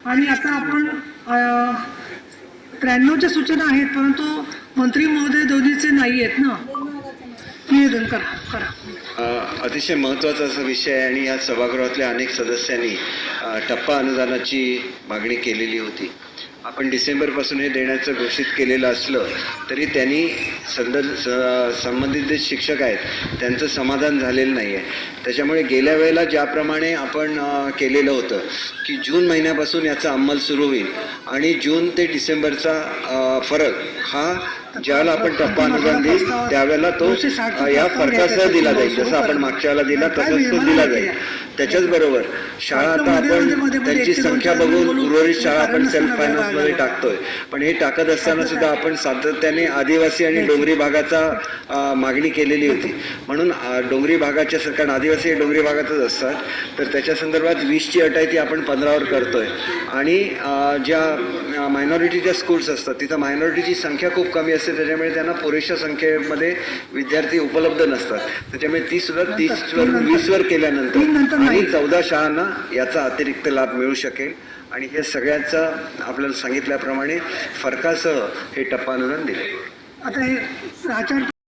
आणि आता आपण त्र्याण्णवच्या सूचना आहेत परंतु मंत्री महोदय दोन्हीचे नाही आहेत ना? निवेदन करा करा. अतिशय महत्त्वाचा असा विषय आहे आणि या सभागृहातल्या अनेक सदस्यांनी टप्पा अनुदानाची मागणी केलेली होती. आपण डिसेंबरपासून हे देण्याचं घोषित केलेलं असलं तरी त्यांनी संदर्भ स- संबंधित जे शिक्षक आहेत त्यांचं समाधान झालेलं नाही आहे त्याच्यामुळे गेल्या वेळेला ज्याप्रमाणे आपण केलेलं होतं की जून महिन्यापासून याचा अंमल सुरू होईल आणि जून ते डिसेंबरचा फरक हा ज्यावेळेला आपण टप्पा अनुदान देईल त्यावेळेला तो या फरकासह दिला जाईल जसं आपण मागच्या वेळेला दिला तसंच तो दिला जाईल. त्याच्याच बरोबर शाळा आता आपण त्यांची संख्या बघून उर्वरित शाळा आपण सेल्फ फायनान्समध्ये टाकतोय. पण हे टाकत असताना सुद्धा आपण सातत्याने आदिवासी आणि डोंगरी भागाचा मागणी केलेली होती. म्हणून डोंगरी भागाच्या स- कारण आदिवासी डोंगरी भागातच असतात. तर त्याच्या संदर्भात वीसची अट आहे ती आपण पंधरावर करतोय. आणि ज्या मायनॉरिटीच्या स्कूल्स असतात तिथं मायनॉरिटीची संख्या खूप कमी असते. त्याच्यामुळे त्यांना पुरेशा संख्येमध्ये विद्यार्थी उपलब्ध नसतात. त्याच्यामुळे ती सुद्धा तीसवर वीसवर केल्यानंतर नाही. चौदा शाळांना याचा अतिरिक्त लाभ मिळू शकेल आणि हे सगळ्यांचा आपल्याला सांगितल्याप्रमाणे फरकासह हे टप्पा अनुदान दिले आता हे